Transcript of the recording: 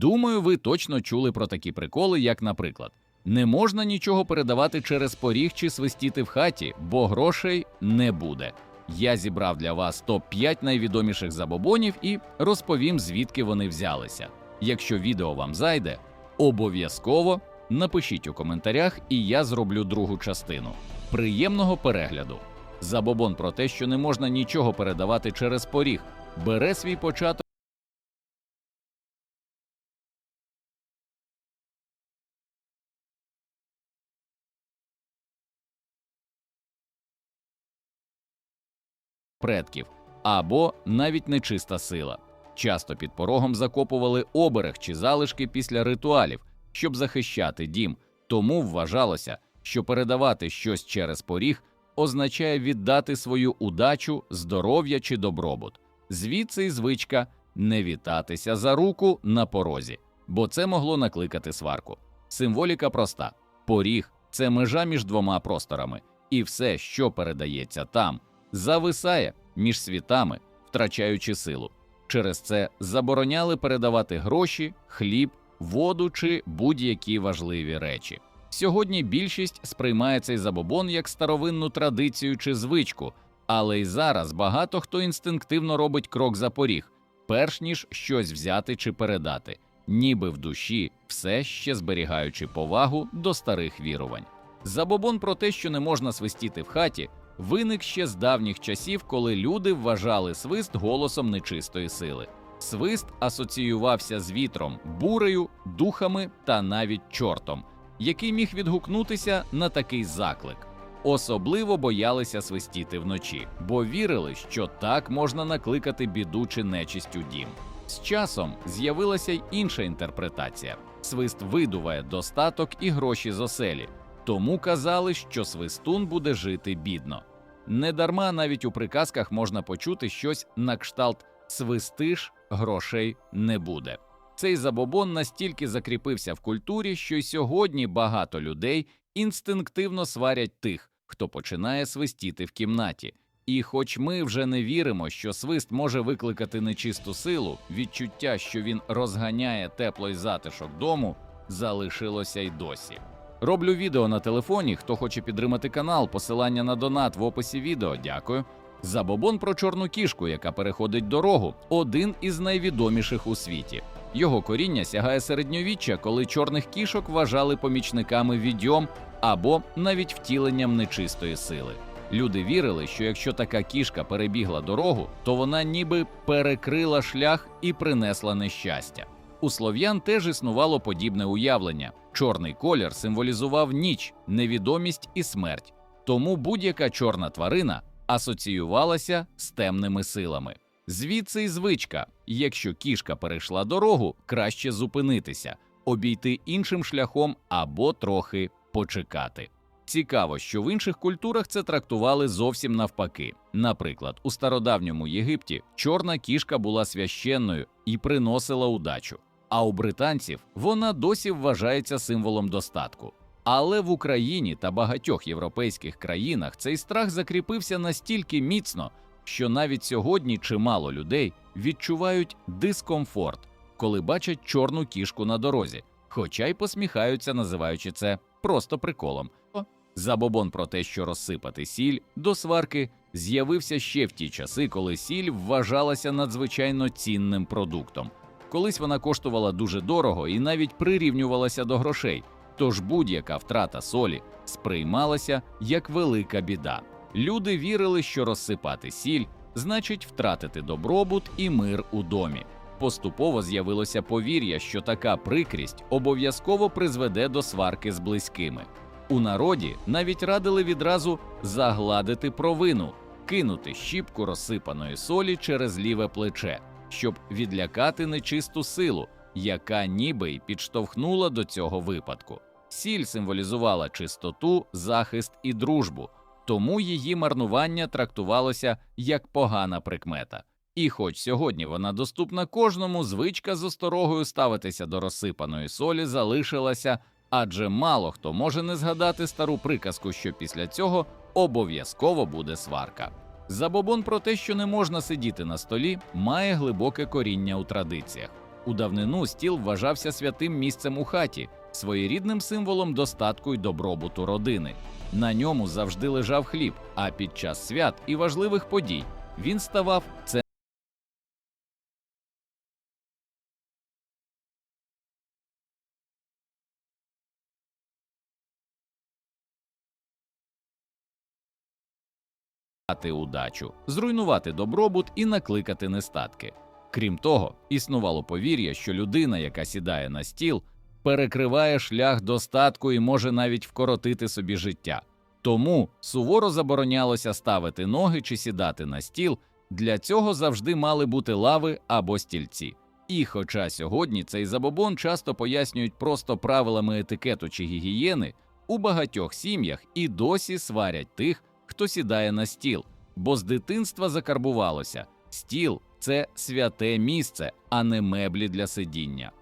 Думаю, ви точно чули про такі приколи, як, наприклад, не можна нічого передавати через поріг чи свистіти в хаті, бо грошей не буде. Я зібрав для вас топ-5 найвідоміших забобонів і розповім, звідки вони взялися. Якщо відео вам зайде, обов'язково напишіть у коментарях, і я зроблю другу частину. Приємного перегляду! Забобон про те, що не можна нічого передавати через поріг, бере свій початок. Предків або навіть нечиста сила. Часто під порогом закопували оберег чи залишки після ритуалів, щоб захищати дім. Тому вважалося, що передавати щось через поріг означає віддати свою удачу, здоров'я чи добробут. Звідси й звичка не вітатися за руку на порозі, бо це могло накликати сварку. Символіка проста: поріг це межа між двома просторами, і все, що передається там, зависає між світами, втрачаючи силу. Через це забороняли передавати гроші, хліб, воду чи будь-які важливі речі. Сьогодні більшість сприймає цей забобон як старовинну традицію чи звичку, але й зараз багато хто інстинктивно робить крок за поріг, перш ніж щось взяти чи передати, ніби в душі, все ще зберігаючи повагу до старих вірувань. Забобон про те, що не можна свистіти в хаті, виник ще з давніх часів, коли люди вважали свист голосом нечистої сили. Свист асоціювався з вітром, бурею, духами та навіть чортом, який міг відгукнутися на такий заклик. Особливо боялися свистіти вночі, бо вірили, що так можна накликати біду чи нечисть у дім. З часом з'явилася й інша інтерпретація: свист видуває достаток і гроші з оселі, тому казали, що свистун буде жити бідно. Недарма навіть у приказках можна почути щось на кшталт свистиш, грошей не буде. Цей забобон настільки закріпився в культурі, що й сьогодні багато людей інстинктивно сварять тих, хто починає свистіти в кімнаті. І хоч ми вже не віримо, що свист може викликати нечисту силу, відчуття, що він розганяє тепло й затишок дому, залишилося й досі. Роблю відео на телефоні. Хто хоче підтримати канал, посилання на донат в описі відео. Дякую. Забобон про чорну кішку, яка переходить дорогу, один із найвідоміших у світі. Його коріння сягає середньовіччя, коли чорних кішок вважали помічниками відьом або навіть втіленням нечистої сили. Люди вірили, що якщо така кішка перебігла дорогу, то вона ніби перекрила шлях і принесла нещастя. У слов'ян теж існувало подібне уявлення. Чорний колір символізував ніч, невідомість і смерть, тому будь-яка чорна тварина асоціювалася з темними силами. Звідси й звичка: якщо кішка перейшла дорогу, краще зупинитися, обійти іншим шляхом або трохи почекати. Цікаво, що в інших культурах це трактували зовсім навпаки. Наприклад, у стародавньому Єгипті чорна кішка була священною і приносила удачу. А у британців вона досі вважається символом достатку. Але в Україні та багатьох європейських країнах цей страх закріпився настільки міцно, що навіть сьогодні чимало людей відчувають дискомфорт, коли бачать чорну кішку на дорозі, хоча й посміхаються, називаючи це просто приколом. Забобон про те, що розсипати сіль до сварки, з'явився ще в ті часи, коли сіль вважалася надзвичайно цінним продуктом. Колись вона коштувала дуже дорого і навіть прирівнювалася до грошей, тож будь-яка втрата солі сприймалася як велика біда. Люди вірили, що розсипати сіль значить втратити добробут і мир у домі. Поступово з'явилося повір'я, що така прикрість обов'язково призведе до сварки з близькими. У народі навіть радили відразу загладити провину, кинути щіпку розсипаної солі через ліве плече, щоб відлякати нечисту силу, яка ніби й підштовхнула до цього випадку. Сіль символізувала чистоту, захист і дружбу, тому її марнування трактувалося як погана прикмета. І хоч сьогодні вона доступна кожному, звичка з осторогою ставитися до розсипаної солі залишилася, адже мало хто може не згадати стару приказку, що після цього обов'язково буде сварка. Забобон про те, що не можна сидіти на столі, має глибоке коріння у традиціях. У давнину стіл вважався святим місцем у хаті, своєрідним символом достатку й добробуту родини. На ньому завжди лежав хліб, а під час свят і важливих подій він ставав це. Удачу, зруйнувати добробут і накликати нестатки. Крім того, існувало повір'я, що людина, яка сідає на стіл, перекриває шлях достатку і може навіть вкоротити собі життя. Тому суворо заборонялося ставити ноги чи сідати на стіл. Для цього завжди мали бути лави або стільці. І хоча сьогодні цей забобон часто пояснюють просто правилами етикету чи гігієни, у багатьох сім'ях і досі сварять тих, хто сідає на стіл, бо з дитинства закарбувалося стіл це святе місце, а не меблі для сидіння.